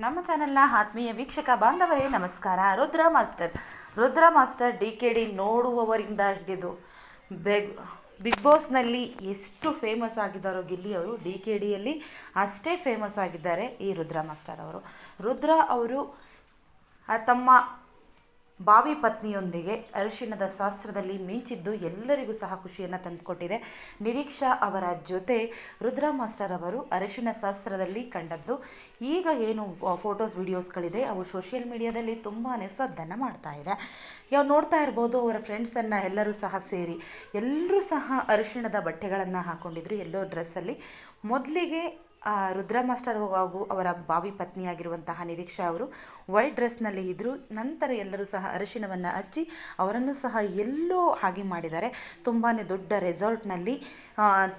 ನಮ್ಮ ಚಾನೆಲ್ನ ಆತ್ಮೀಯ ವೀಕ್ಷಕ ಬಾಂಧವರೇ, ನಮಸ್ಕಾರ. Rudra master. Rudra master D K D ನೋಡುವವರಿಂದ ಹಿಡಿದು ಬೆಗ್, ಬಿಗ್ ಬಾಸ್ನಲ್ಲಿ ಎಷ್ಟು ಫೇಮಸ್ ಆಗಿದ್ದಾರೋ ಗಿಲ್ಲಿ ಅವರು ಡಿ ಕೆ ಡಿಯಲ್ಲಿ ಅಷ್ಟೇ ಫೇಮಸ್ ಆಗಿದ್ದಾರೆ ಈ ರುದ್ರ ಮಾಸ್ಟರ್ ಅವರು. ರುದ್ರ ಅವರು ತಮ್ಮ ಬಾವಿ ಪತ್ನಿಯೊಂದಿಗೆ ಅರಿಶಿಣದ ಶಾಸ್ತ್ರದಲ್ಲಿ ಮಿಂಚಿದ್ದು ಎಲ್ಲರಿಗೂ ಸಹ ಖುಷಿಯನ್ನು ತಂದುಕೊಟ್ಟಿದೆ. ನಿರೀಕ್ಷಾ ಅವರ ಜೊತೆ ರುದ್ರ ಮಾಸ್ಟರ್ ಅವರು ಅರಿಶಿಣ ಶಾಸ್ತ್ರದಲ್ಲಿ ಕಂಡದ್ದು. ಈಗ ಏನು ಫೋಟೋಸ್ ವಿಡಿಯೋಸ್ಗಳಿದೆ ಅವು ಸೋಷಿಯಲ್ ಮೀಡಿಯಾದಲ್ಲಿ ತುಂಬಾ ಸದ್ದನ್ನು ಮಾಡ್ತಾ ಇದೆ. ಯಾವ, ನೋಡ್ತಾ ಇರ್ಬೋದು, ಅವರ ಫ್ರೆಂಡ್ಸನ್ನು ಎಲ್ಲರೂ ಸಹ ಸೇರಿ. ಎಲ್ಲರೂ ಸಹ ಅರಿಶಿಣದ ಬಟ್ಟೆಗಳನ್ನು ಹಾಕ್ಕೊಂಡಿದ್ರು ಎಲ್ಲೋ ಡ್ರೆಸ್ಸಲ್ಲಿ ಮೊದಲಿಗೆ ರುದ್ರ ಮಾಸ್ಟರ್ ಹಾಗೂ ಅವರ ಬಾವಿ ಪತ್ನಿಯಾಗಿರುವಂತಹ ನಿರೀಕ್ಷಾ ಅವರು ವೈಟ್ ಡ್ರೆಸ್ನಲ್ಲಿ ಇದ್ದರು ನಂತರ ಎಲ್ಲರೂ ಸಹ ಅರಿಶಿಣವನ್ನು ಹಚ್ಚಿ ಅವರನ್ನು ಸಹ ಎಲ್ಲೋ ಹಾಗೆ ಮಾಡಿದ್ದಾರೆ. ತುಂಬಾ ದೊಡ್ಡ ರೆಸಾರ್ಟ್ನಲ್ಲಿ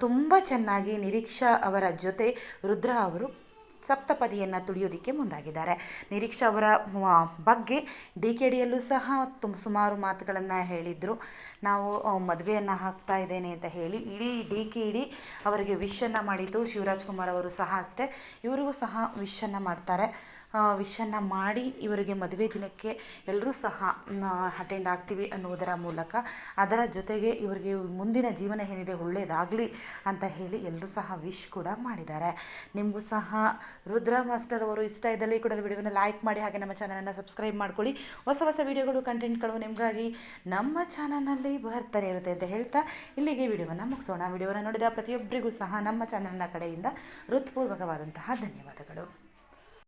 ತುಂಬ ಚೆನ್ನಾಗಿ ನಿರೀಕ್ಷಾ ಅವರ ಜೊತೆ ರುದ್ರ ಅವರು ಸಪ್ತಪದಿಯನ್ನು ತುಳಿಯೋದಕ್ಕೆ ಮುಂದಾಗಿದ್ದಾರೆ. ನಿರೀಕ್ಷಾ ಅವರ ಬಗ್ಗೆ ಡಿ ಕೆ ಡಿಯಲ್ಲೂ ಸಹ ತುಂಬ ಸುಮಾರು ಮಾತುಗಳನ್ನು ಹೇಳಿದರು. ನಾವು ಮದುವೆಯನ್ನು ಹಾಕ್ತಾ ಇದ್ದೇನೆ ಅಂತ ಹೇಳಿ ಇಡೀ ಡಿ ಕೆ ಡಿ ಅವರಿಗೆ ವಿಶನ್ನು ಮಾಡಿತು ಶಿವರಾಜ್ ಕುಮಾರ್ ಅವರು ಸಹ ಅಷ್ಟೇ. ಇವರಿಗೂ ಸಹ ವಿಶನ್ನು ಮಾಡ್ತಾರೆ. ವಿಶನ್ನು ಮಾಡಿ ಇವರಿಗೆ ಮದುವೆ ದಿನಕ್ಕೆ ಎಲ್ಲರೂ ಸಹ ಅಟೆಂಡ್ ಆಗ್ತೀವಿ ಅನ್ನುವುದರ ಮೂಲಕ. ಅದರ ಜೊತೆಗೆ ಇವರಿಗೆ ಮುಂದಿನ ಜೀವನ ಏನಿದೆ ಒಳ್ಳೆಯದಾಗಲಿ ಅಂತ ಹೇಳಿ ಎಲ್ಲರೂ ಸಹ ವಿಶ್ ಕೂಡ ಮಾಡಿದ್ದಾರೆ. ನಿಮಗೂ ಸಹ ರುದ್ರ ಮಾಸ್ಟರ್ ಅವರು ಇಷ್ಟ ಇದ್ದಲ್ಲಿ ಕೂಡ ವಿಡಿಯೋನ ಲೈಕ್ ಮಾಡಿ, ಹಾಗೆ ನಮ್ಮ ಚಾನಲನ್ನು ಸಬ್ಸ್ಕ್ರೈಬ್ ಮಾಡ್ಕೊಳ್ಳಿ. ಹೊಸ ಹೊಸ ವಿಡಿಯೋಗಳು ಕಂಟೆಂಟ್ಗಳು ನಿಮಗಾಗಿ ನಮ್ಮ ಚಾನಲ್ನಲ್ಲಿ ಬರ್ತಾನೆ ಇರುತ್ತೆ ಅಂತ ಹೇಳ್ತಾ ಇಲ್ಲಿಗೆ ವಿಡಿಯೋವನ್ನು ಮುಗಿಸೋಣ. ವಿಡಿಯೋವನ್ನು ನೋಡಿದ ಪ್ರತಿಯೊಬ್ಬರಿಗೂ ಸಹ ನಮ್ಮ ಚಾನಲ್ನ ಕಡೆಯಿಂದ ಹೃತ್ಪೂರ್ವಕವಾದಂತಹ ಧನ್ಯವಾದಗಳು.